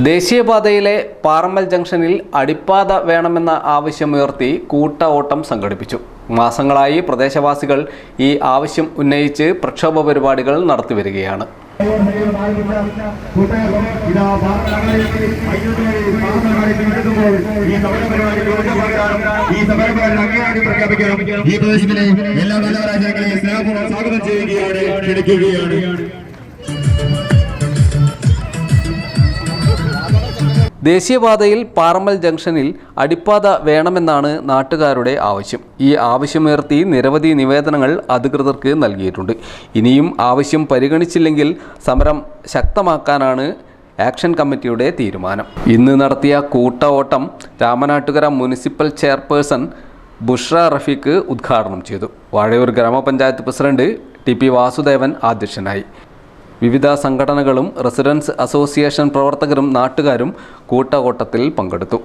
ദേശീയപാതയിലെ പാറമ്മൽ ജംഗ്ഷനിൽ അടിപ്പാത വേണമെന്ന ആവശ്യമുയർത്തി കൂട്ട ഓട്ടം സംഘടിപ്പിച്ചു. മാസങ്ങളായി പ്രദേശവാസികൾ ഈ ആവശ്യം ഉന്നയിച്ച് പ്രക്ഷോഭ പരിപാടികൾ നടത്തിവരികയാണ് ഈ പ്രദേശത്തിലെ എല്ലാ നല്ല സ്വാഗതം ചെയ്യുകയാണ് ദേശീയപാതയിൽ പാറമ്മൽ ജംഗ്ഷനിൽ അടിപ്പാത വേണമെന്നാണ് നാട്ടുകാരുടെ ആവശ്യം. ഈ ആവശ്യമുയർത്തി നിരവധി നിവേദനങ്ങൾ അധികൃതർക്ക് നൽകിയിട്ടുണ്ട്. ഇനിയും ആവശ്യം പരിഗണിച്ചില്ലെങ്കിൽ സമരം ശക്തമാക്കാനാണ് ആക്ഷൻ കമ്മിറ്റിയുടെ തീരുമാനം. ഇന്ന് നടത്തിയ കൂട്ട ഓട്ടം രാമനാട്ടുകര മുനിസിപ്പൽ ചെയർപേഴ്സൺ ബുഷ്ര റഫീഖ് ഉദ്ഘാടനം ചെയ്തു. വാഴയൂർ ഗ്രാമപഞ്ചായത്ത് പ്രസിഡന്റ് ടി പി വാസുദേവൻ അധ്യക്ഷനായി. വിവിധ സംഘടനകളും റെസിഡൻസ് അസോസിയേഷൻ പ്രവർത്തകരും നാട്ടുകാരും കൂട്ടകോട്ടത്തിൽ പങ്കെടുത്തു